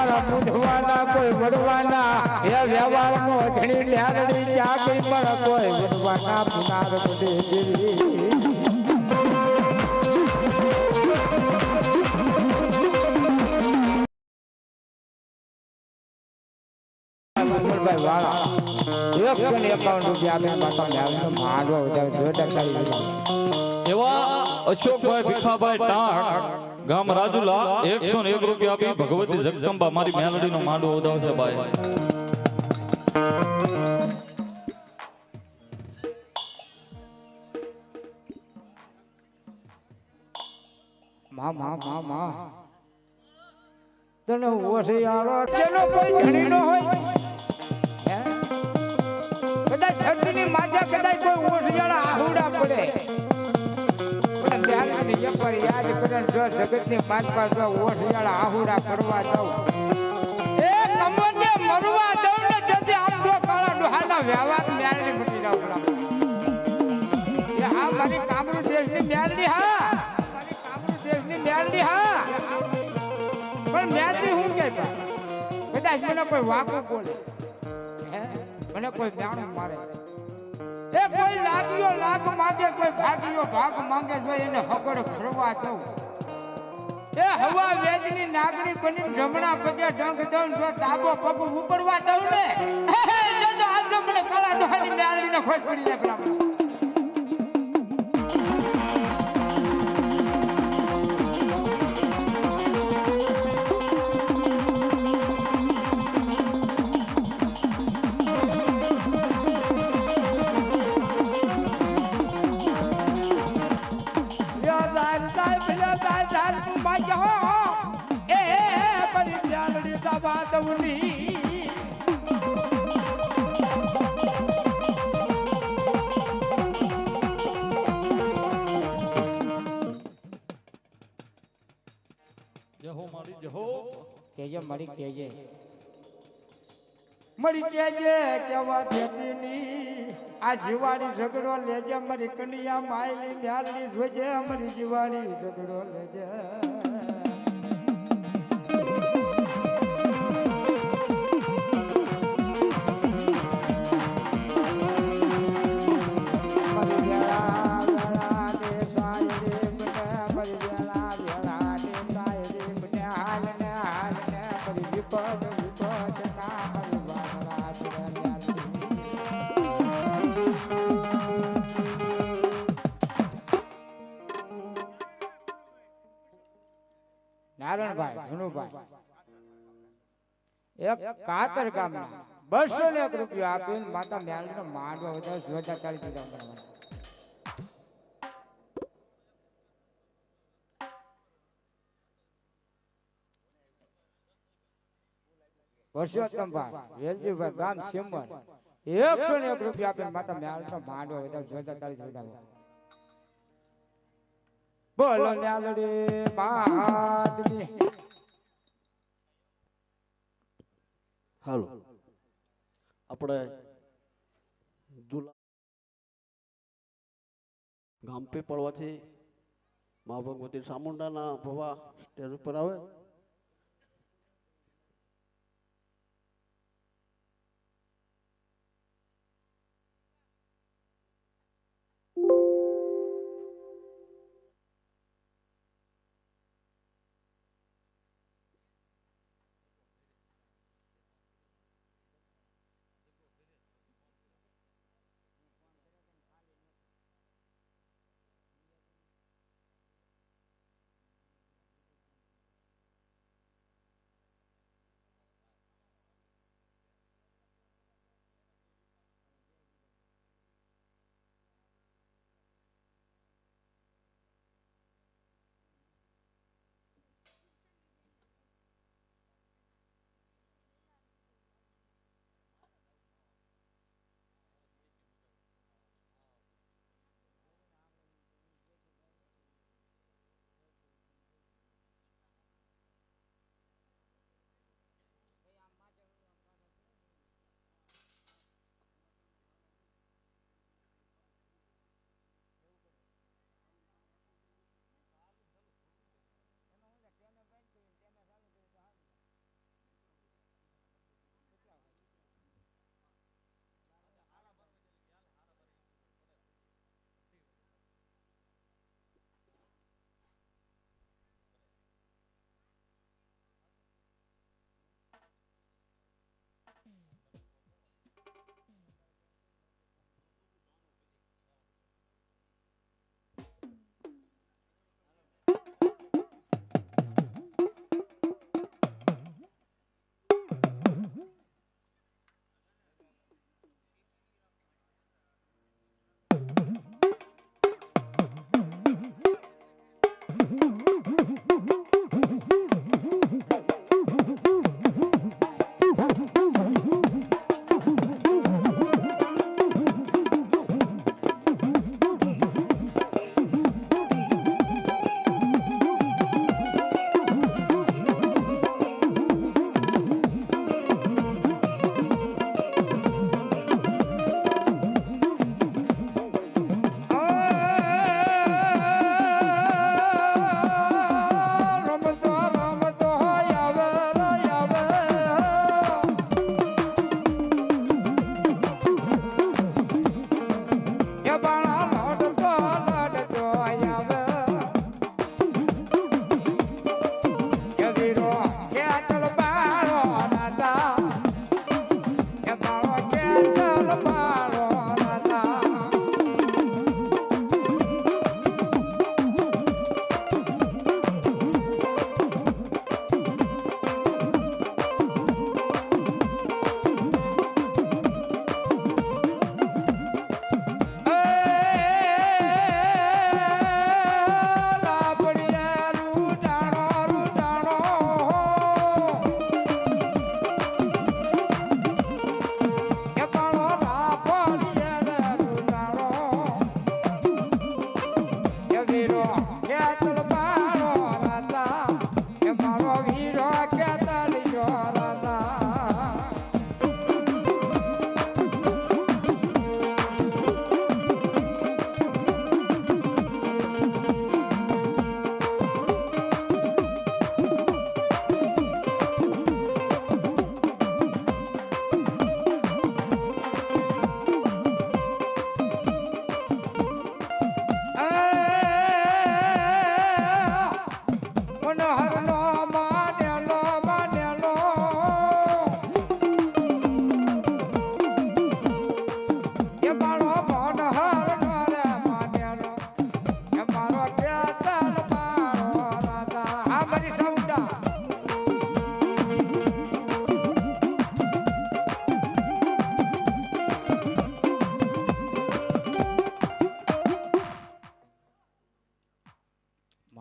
મારા મૂંઝવાના કોઈ વડવાના. પણ એવા અશોકભાઈ ભીખાભાઈ ગામ રાજુલા એકસો ને એક રૂપિયા આપી ભગવતી જગદંબા મારી મેલડી નો માંડવો ઉદાવશે ભાઈ. મા મા મા મા. તને ઓશિયાળો તેનો કોઈ ધણી નો હોય. હે? કદાચ ધરતીની માજા કદાચ કોઈ ઓશિયાળા આહુડા પડે. ત્યારે યાદ કરે જો જગતની માત પાંચ ઓઠિયાળા આહુડા ફરવા જાઉં. એ કમોને મરવા દઉં ને જતી આપડો કાળા ડોહાના વ્યવહાર મ્યાલની મટી જાવ એ હા મારી કામરૂ દેશની મ્યાલની હા. મારી કામરૂ દેશની હા. પણ મ્યાલની હું કે કદાચ મને કોઈ વાકું બોલે? મને કોઈ જાણું મારે. કોઈ લાગ્યો લાગ માંગે, કોઈ ભાગ્યો ભાગ માંગે જો એને હગડ ફરવા દઉં. એ હવા વેજની નાગણી બની જમણા પગે ઢંગ દઉં, જો તાબો પગ ઉપડવા દઉં ને તો આજ મને કાળા ડોહાની મ્યાલડીને ખોટ પડી જાય જહો મારી જહો. કેજે કેવા થતીની આ જીવાડી ઝઘડો લેજે મારી કન્યા માયલી મ્યાલની જોજે મારી જીવાડી ઝઘડો લેજે. નારણભાઈ ધનુભાઈ એક કાતર ગામના બસો ને એક રૂપિયા આપીને માતા મ્યાલનો માંડવા વધારે જોતા ચાલી દીધા. પરસોત્તમભાઈ, વેલજીભાઈ ગામ સિમર એકસો ને એક રૂપિયા આપીને માતા મ્યાલનો માંડવા વધારે જોતા ચાલી દીધા બોલો લાલડી માતની હાલો. આપણે દુલા ગામ પે પડવાથી મા ભગવતી સામુંડાના ભવા સ્ટેજ ઉપર આવે.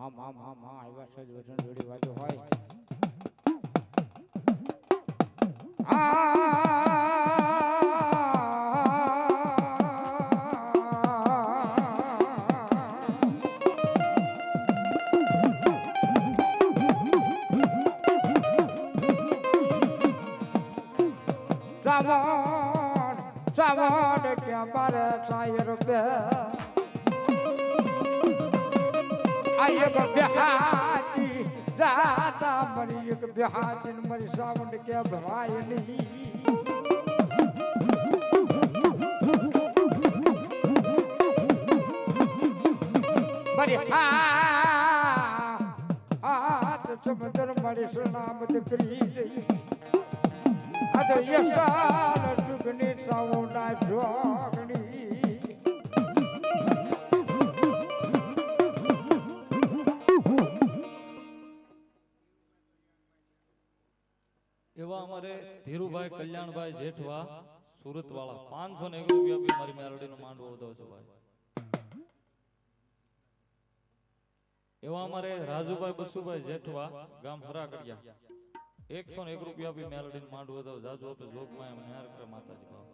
হাম হাম হাম হাম এবার সব বসুন জুড়ি বাজু হয়। শ্রাবণ শ্রাবণ, কে পারে সাই রূপে આયક બિહાતી દાતા મરી એક બિહાતી મરી સાવણ કે ભરાય નહીં. મરી હાથ સમુદ્ર મરી સલામત કરી રહી. અદ યશાલ ટુકની સાવના જોગણી ધીરુભાઈ કલ્યાણભાઈ જેઠવા સુરત વાળા પાંચસો ને એક રૂપિયા બી મારી મેલડીનો માંડવો વધો છો ભાઈ. એવા અમારે રાજુભાઈ બસુભાઈ જેઠવા ગામ હરાકડિયા એકસો ને એક રૂપિયા બી મેલડીનો માંડવો વધો જાજુ આપે જોગમાં એમ કરે માતાજી ભાવ.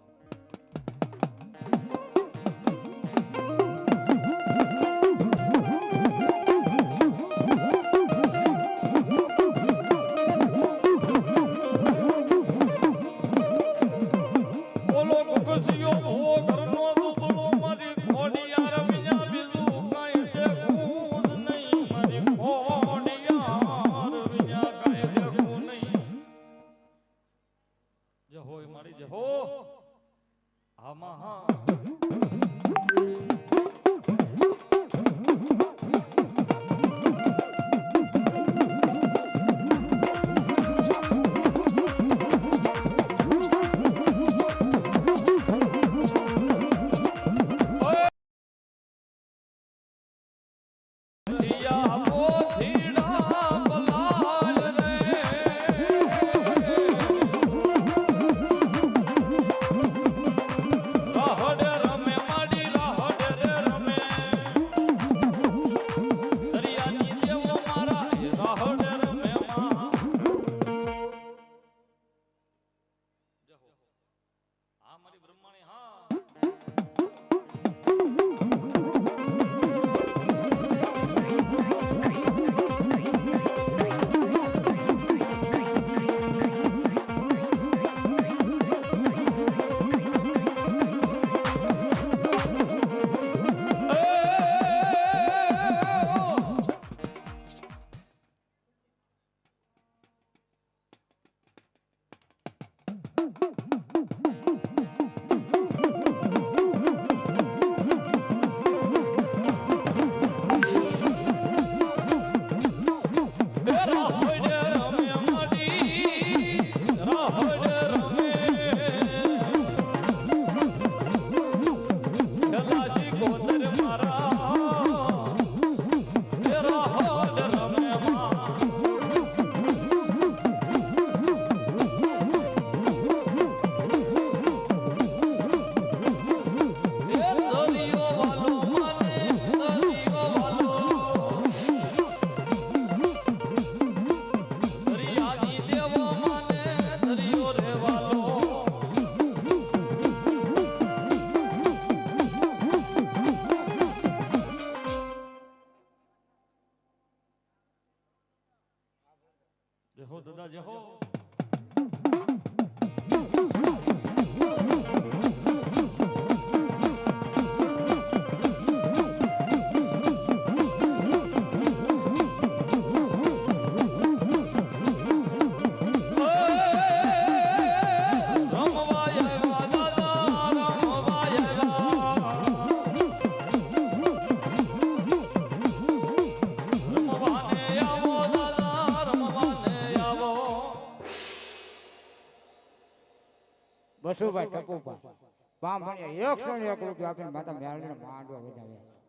બામણિયા એકસો એક રૂપિયા આપીને માતા મેળવીને માંડવા વધાવે છે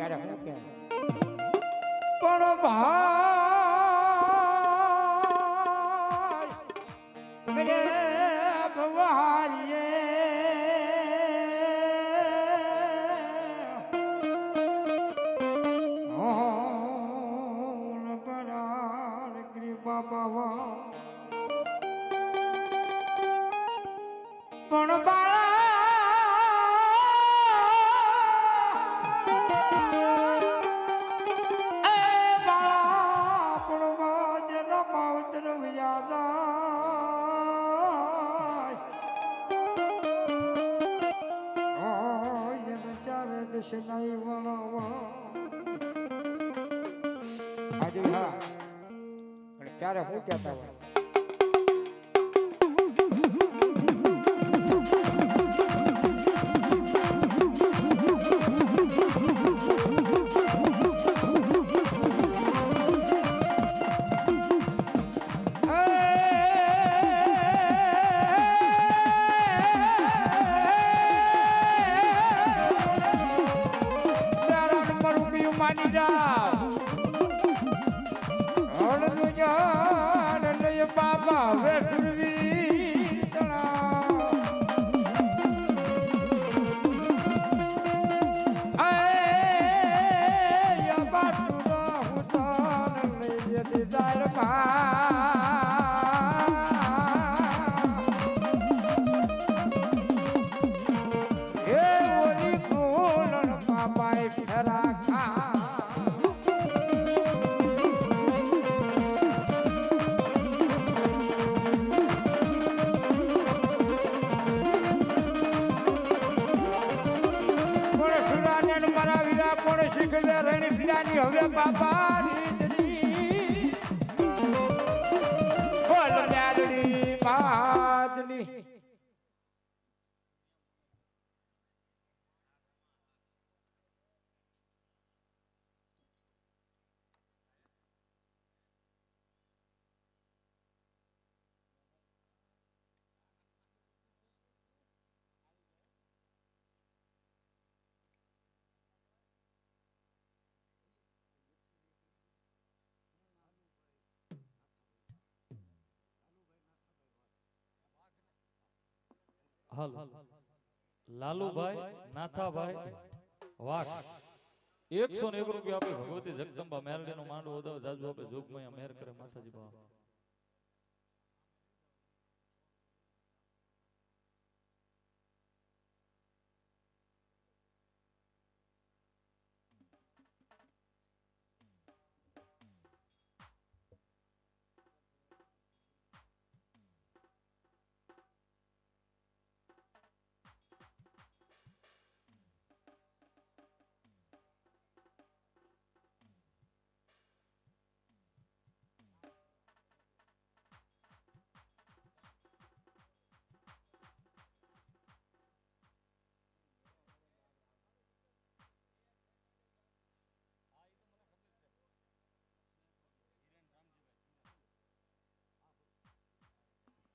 ક્યારેક હું કે પણ ભાઈ પીડાની હવે હાલ લાલુભાઈ, નાથાભાઈ, વાઘ. એકસો ને એક રૂપિયા આપે ભગવતી જગદંબા મેરડી નો માંડવો જાજુ આપે જોગમાં મેર કરે માતાજી બાપા.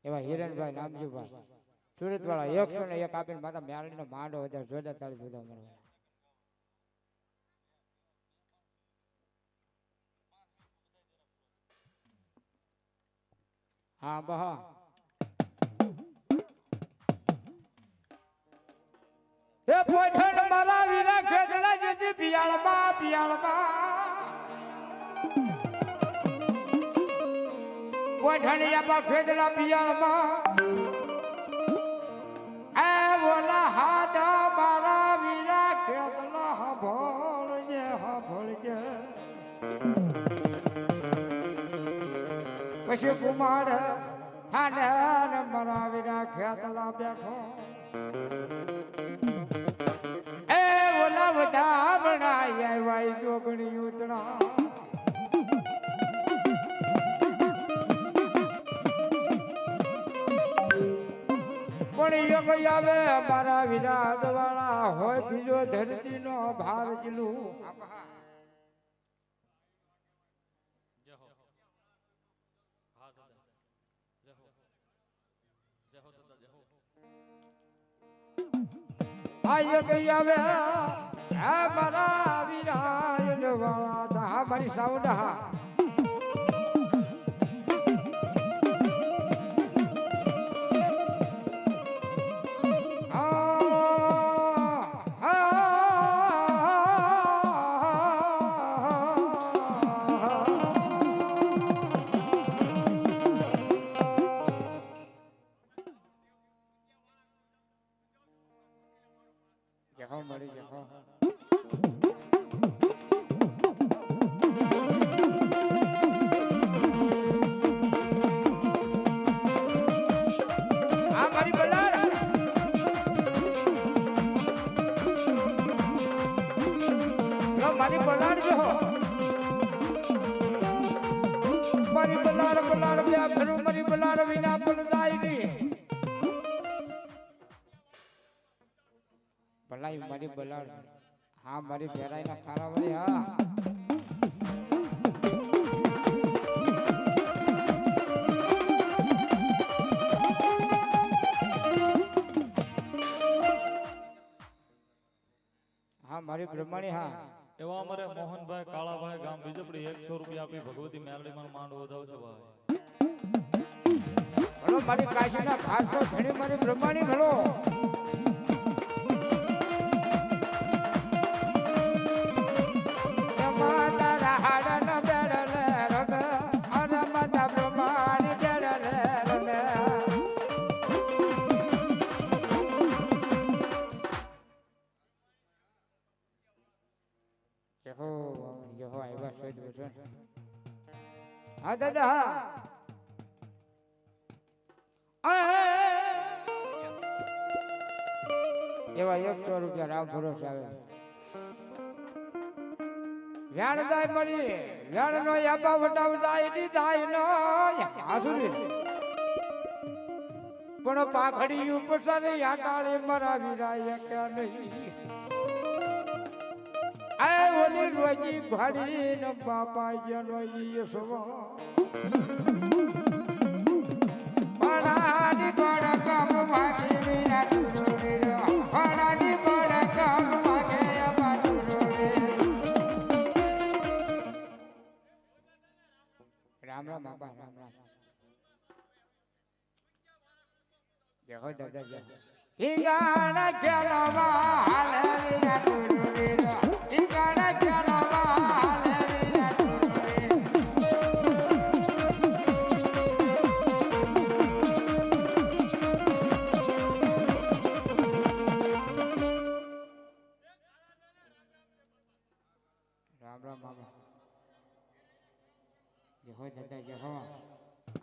એવા હિરણભાઈ નામજીભાઈ સુરત વાળા એકસો ને એક આપીને માતા મેળડી નો માંડો વધારે જોરદાર તાળી સુધા મળવા હા બહા. એ પોઠણ મારા વીરા ખેતડા જતી પિયાળમાં પિયાળમાં. પોઠણિયા પા ખેતડા પિયાળમાં. એ બોલા હાડા મારા વીરા ખેતડા હભળજે હભળજે પછી કુમાર, થાને મારા વીરા ખેતલા બેઠો. એ બોલા, બધા ભણાય, વાય જોગણી ઉતરા. પણ યોગ આવે મારા વિરાટ વાળા હોય બીજો ધરતી નો ભાર જીલું આવે, હે મારા વિરાટ વાળા મારી સાઉન્ડ હા ભલાઈ મારી બલાડ. હા મારી ભેરાઈ ના ખારા વળી હા. હા મારી બ્રહ્માણી હા. એવા અમારે મોહનભાઈ કાળાભાઈ ગામ બીજપડી એકસો રૂપિયા આપી ભગવતી મેલડીમાં માંડ વધાવશે ભાઈ. મારી કાશીના ખાસ તો ઘણી મારી બ્રહ્માણી ભલો આવ્યા છે. હા, દાદા એવા એકસો રૂપિયા રામ ભરોસ આવે. વ્યાણ દાય મળી વ્યાણ નો યાબા વટાવ દાયની. દાય નો આસુરી પણ પાખડી ઉપર સારે યાટાળે મરાવી રાય કે નહીં? આ ઓલી રોજી ઘડી ન બાપા જનો ઈ સવા પડાની પડાની બડકમ વાગે અબા ટુડોરે રામ રામ રામ રામ. જય હો દાદા જય ઠીકાણા ખેલવા હાલે મીરા ટુડોરે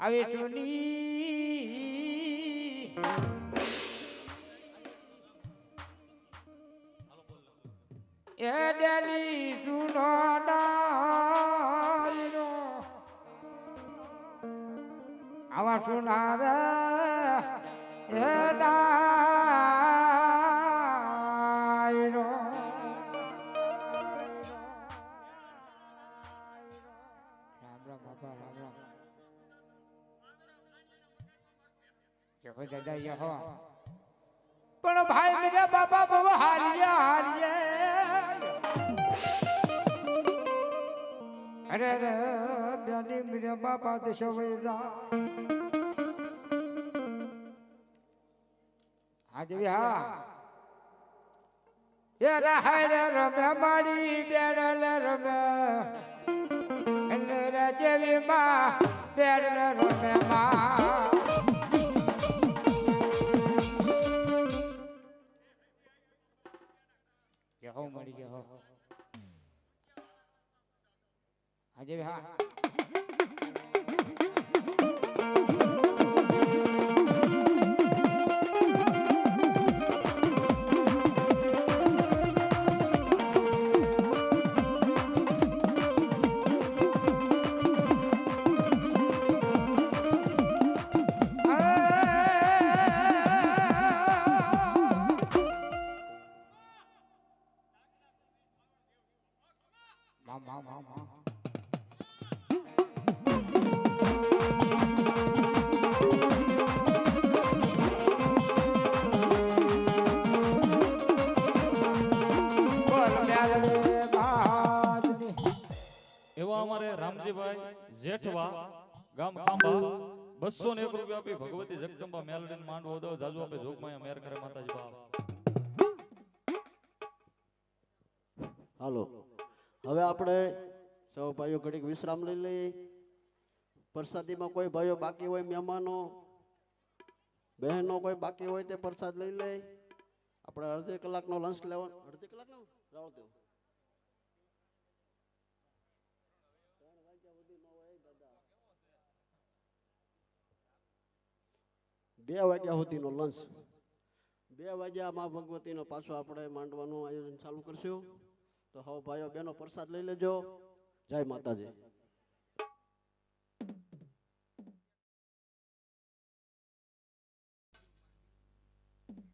આવી ચૂની પણ ભાઈ મેરા બાપા બહુ હારિયા હારિયા અરે અરે બેની મેરા બાપા દશો વૈજા હા દેવી હા એ રાહડ રમે મારી બેડલ રમે એટલે જેવી માં બેડલ રમે માં આજે હા. બસો ને એક રૂપિયા આપી ભગવતી જગદંબા મેલડીને માંડવો દો જાજુ આપે જોગમાં મેર કરે માતાજી બાપ. હાલો. હવે આપણે સૌ ભાઈઓ ઘડીક વિશ્રામ લઈ લઈએ. પ્રસાદીમાં કોઈ ભાઈઓ બાકી હોય મહેમાનો બહેનો કોઈ બાકી હોય તે પ્રસાદ લઈ લે. આપણે અડધી કલાકનો લંચ લેવાનો અડધી કલાકનો? રાવ દેવો બે વાગ્યા સુધીનો લંચ બે વાગ્યા મા ભગવતીનો પાછો આપણે માંડવાનું આયોજન ચાલુ કરશું. તો હવે ભાઈઓ બહેનો પ્રસાદ લઈ લેજો. જય માતાજી.